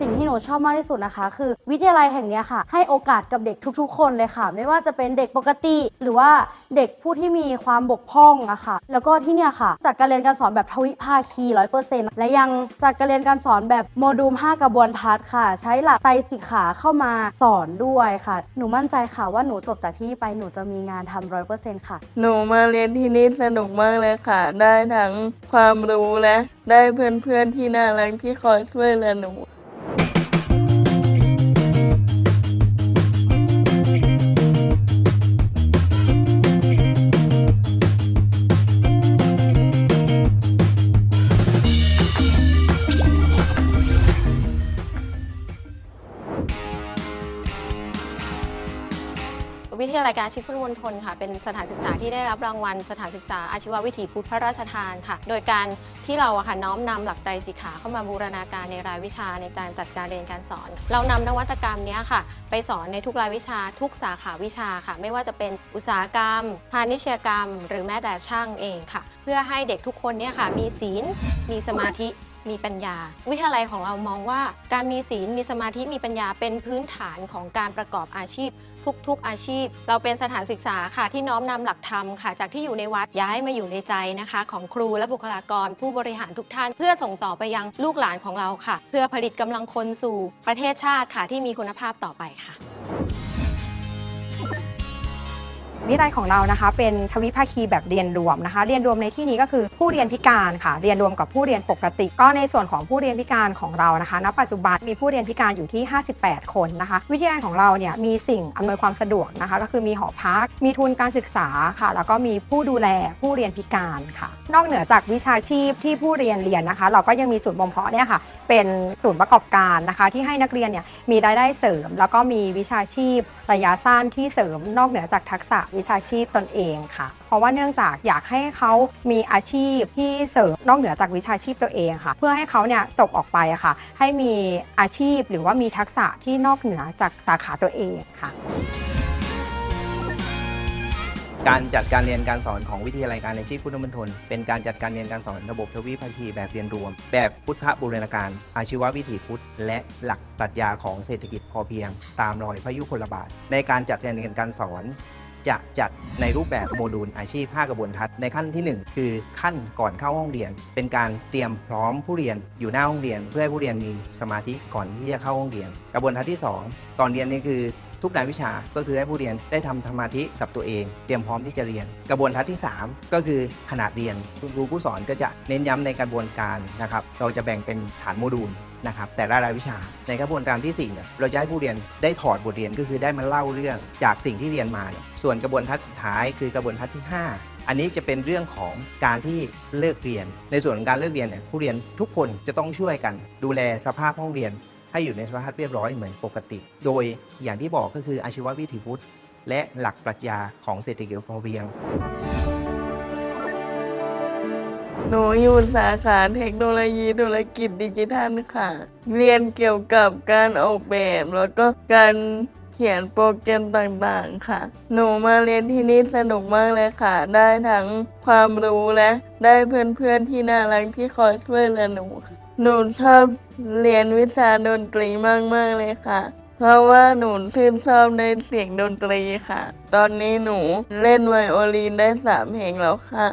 สิ่งที่หนูชอบมากที่สุดนะคะ คือวิทยาลัยแห่งนี้ค่ะ ให้โอกาสกับเด็กทุกๆ คนเลยค่ะ ไม่ว่าจะเป็นเด็กปกติ หรือว่าเด็กผู้ที่มีความบกพร่องอะค่ะ แล้วก็ที่เนี่ยค่ะ จัดการเรียนการสอนแบบทวิภาคี100%และยังจัดการเรียนการสอนแบบโมดูล 5 กระบวนทัศน์ค่ะ ใช้หลักไตรสิกขาเข้ามาสอนด้วยค่ะ หนูมั่นใจค่ะว่าหนูจบจากที่นี่ไปหนูจะมีงานทำร้อยเปอร์เซ็นต์ค่ะ หนูมาเรียนที่นี่สนุกมากเลยค่ะ ได้ทั้งความรู้และได้เพื่อนๆที่น่ารักที่คอยช่วยเหลือหนู วิทยายการชีพพุทธมณฑลค่ะ เป็นสถานศึกษาที่ได้รับรางวัล สถานศึกษาอาชีววิถีพุทธพระราชทานค่ะ โดยการที่เราค่ะน้อมนำหลักไตรสิกขาเข้ามาบูรณาการในรายวิชาในการจัดการเรียนการสอน เรานำนวัตกรรมนี้ค่ะ ไปสอนในทุกรายวิชาทุกสาขาวิชาค่ะ ไม่ว่าจะเป็นอุตสาหกรรม พาณิชยกรรม หรือแม้แต่ช่างเองค่ะ เพื่อให้เด็กทุกคนเนี่ยค่ะมีศีลมีสมาธิ มีปัญญา วิทยาลัยของเรามองว่า การมีศีลมีสมาธิมีปัญญาเป็นพื้นฐานของการประกอบอาชีพ ทุกๆอาชีพ เราเป็นสถานศึกษาค่ะที่น้อมนำหลักธรรมค่ะ จากที่อยู่ในวัดย้ายมาอยู่ในใจนะคะ ของครูและบุคลากรผู้บริหารทุกท่าน เพื่อส่งต่อไปยังลูกหลานของเราค่ะ เพื่อผลิตกำลังคนสู่ประเทศชาติค่ะที่มีคุณภาพต่อไปค่ะ วิทยาลัยของเรานะคะเป็นทวิภาคีแบบเรียนรวมนะคะ เรียนรวมในที่นี้ก็คือผู้เรียนพิการค่ะ เรียนรวมกับผู้เรียนปกติ ก็ในส่วนของผู้เรียนพิการของเรานะคะณปัจจุบันมีผู้เรียนพิการอยู่ที่ 58 คนนะคะ วิทยาลัยของเราเนี่ยมีสิ่งอำนวยความสะดวกนะคะ ก็คือมีหอพัก มีทุนการศึกษาค่ะ แล้วก็มีผู้ดูแลผู้เรียนพิการค่ะ นอกเหนือจากวิชาชีพที่ผู้เรียนเรียนนะคะ เราก็ยังมีศูนย์บ่มเพาะเนี่ยค่ะเป็นศูนย์ประกอบการนะคะ ที่ให้นักเรียนเนี่ยมีรายได้เสริม แล้วก็มีวิชาชีพระยะสั้นที่เสริมนอกเหนือจากทักษะวิชาชีพตนเองค่ะ เพราะว่าเนื่องจากอยากให้เขามีอาชีพที่เสริมนอกเหนือจากวิชาชีพตัวเองค่ะ เพื่อให้เขาเนี่ยจบออกไปค่ะ ให้มีอาชีพหรือว่ามีทักษะที่นอกเหนือจากสาขาตัวเองค่ะ การจัดการเรียนการสอนของวิทยาลัยการอาชีพพุทธมณฑลเป็นการจัดการเรียนการสอนระบบทวิภาคีแบบเรียนรวม แบบพุทธบูรณาการ อาชีววิถีพุทธ และหลักปรัชญาของเศรษฐกิจพอเพียง ตามรอยพระยุคลบาท ในการจัดการเรียนการสอนจะจัดในรูปแบบโมดูลอาชีพ 5 กระบวนทัศน์ในขั้นที่ 1 คือขั้นก่อนเข้าห้องเรียน เป็นการเตรียมพร้อมผู้เรียนอยู่หน้าห้องเรียน เพื่อให้ผู้เรียนมีสมาธิก่อนที่จะเข้าห้องเรียน กระบวนทัศน์ที่ 2 ก่อนเรียนนี่คือ ทุกรายวิชาก็คือให้ผู้เรียนได้ทำสมาธิกับตัวเอง เตรียมพร้อมที่จะเรียน กระบวนทัศน์ที่ 3 ก็คือขนาดเรียนคุณครูผู้สอนก็จะเน้นย้ำในกระบวนการนะครับเราจะแบ่งเป็นฐานโมดูลนะครับแต่ละรายวิชาในกระบวนการที่4เนี่ยเราจะให้ผู้เรียนได้ถอดบทเรียนก็คือได้มาเล่าเรื่องจากสิ่งที่เรียนมาเนี่ยส่วนกระบวนทัศน์สุดท้ายคือกระบวนทัศน์ที่ 5อันนี้จะเป็นเรื่องของการที่เลิกเรียน ในส่วนของการเลิกเรียนเนี่ยผู้เรียนทุกคนจะต้องช่วยกัน ดูแลสภาพห้องเรียน ให้อยู่ในสภาพเรียบร้อยเหมือนปกติ โดยอย่างที่บอกก็คืออาชีววิถีพุทธและหลักปรัชญาของเศรษฐกิจพอเพียง หนูอยู่สาขาเทคโนโลยีธุรกิจดิจิทัลค่ะ เรียนเกี่ยวกับการออกแบบแล้วก็การ เขียนโปรแกรมต่างๆค่ะ หนูมาเรียนที่นี่สนุกมากเลยค่ะ ได้ทั้งความรู้และได้เพื่อนๆที่น่ารักที่คอยช่วยเหลือหนู หนูชอบเรียนวิชาดนตรีมากๆเลยค่ะ เพราะว่าหนูชื่นชอบในเสียงดนตรีค่ะ ตอนนี้หนูเล่นไวโอลินได้สามเพลงแล้วค่ะ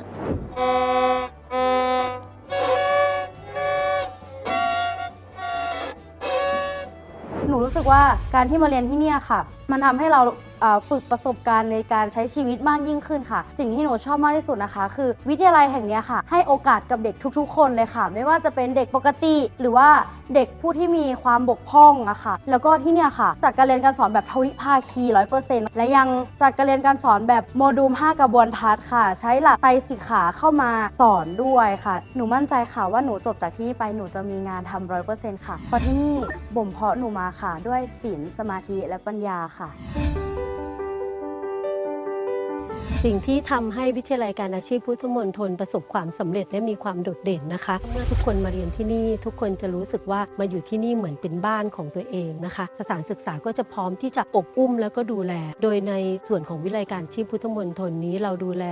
สึกว่าการที่มาเรียนที่เนี่ยค่ะมันทำให้เราเอ่อฝึกประสบการณ์ในการใช้ชีวิตมากยิ่งขึ้นค่ะ สิ่งที่หนูชอบมากที่สุดนะคะ คือวิทยาลัยแห่งเนี้ยค่ะ ให้โอกาสกับเด็กทุกๆ คนเลยค่ะ ไม่ว่าจะเป็นเด็กปกติ หรือว่าเด็กผู้ที่มีความบกพร่องอะค่ะ แล้วก็ที่เนี่ยค่ะ จัดการเรียนการสอนแบบทวิภาคี100%และยังจัดการเรียนการสอนแบบโมดูล5กระบวนทัศน์ค่ะ ใช้หลักไตรสิกขาเข้ามาสอนด้วยค่ะ หนูมั่นใจค่ะว่าหนูจบจากที่นี่ไปหนูจะมีงานทำร้อยเปอร์เซ็นต์ค่ะเพราะที่นี่บ่มเพาะหนูมาค่ะ ด้วยศีลสมาธิและปัญญาค่ะ สิ่งที่ทำให้วิทยาลัยการอาชีพพุทธมณฑลประสบความสำเร็จและมีความโดดเด่นนะคะ เมื่อทุกคนมาเรียนที่นี่ ทุกคนจะรู้สึกว่ามาอยู่ที่นี่เหมือนเป็นบ้านของตัวเองนะคะ สถานศึกษาก็จะพร้อมที่จะอบอุ้มแล้วก็ดูแล โดยในส่วนของวิทยาลัยการอาชีพพุทธมณฑลนี้เราดูแล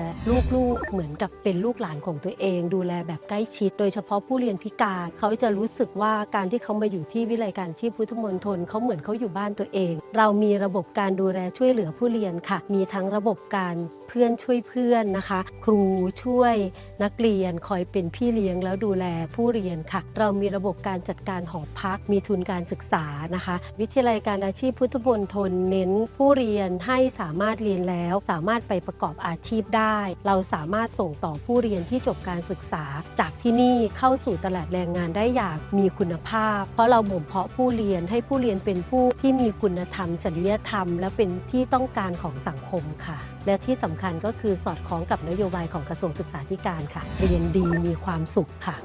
ลูกๆเหมือนกับเป็นลูกหลานของตัวเอง ดูแลแบบใกล้ชิด โดยเฉพาะผู้เรียนพิการเขาจะรู้สึกว่าการที่เขามาอยู่ที่วิทยาลัยการอาชีพพุทธมณฑลเขาเหมือนเขาอยู่บ้านตัวเอง เรามีระบบการดูแลช่วยเหลือผู้เรียนค่ะ มีทั้งระบบการเพื่อนช่วยเพื่อนนะคะ ครูช่วยนักเรียนคอยเป็นพี่เลี้ยงแล้วดูแลผู้เรียนค่ะ เรามีระบบการจัดการหอพักมีทุนการศึกษานะคะ วิทยาลัยการอาชีพพุทธมณฑลเน้นผู้เรียนให้สามารถเรียนแล้ว สามารถไปประกอบอาชีพได้ เราสามารถส่งต่อผู้เรียนที่จบการศึกษา จากที่นี่เข้าสู่ตลาดแรงงานได้อย่างมีคุณภาพ เพราะเราบ่มเพาะผู้เรียนให้ผู้เรียนเป็นผู้ที่มีคุณธรรม จริยธรรม และเป็นที่ต้องการของสังคมค่ะ และที่สำคัญญก็คือสอดคล้องกับนโยบายของกระทรวงศึกษาธิการค่ะ เรียนดีมีความสุขค่ะ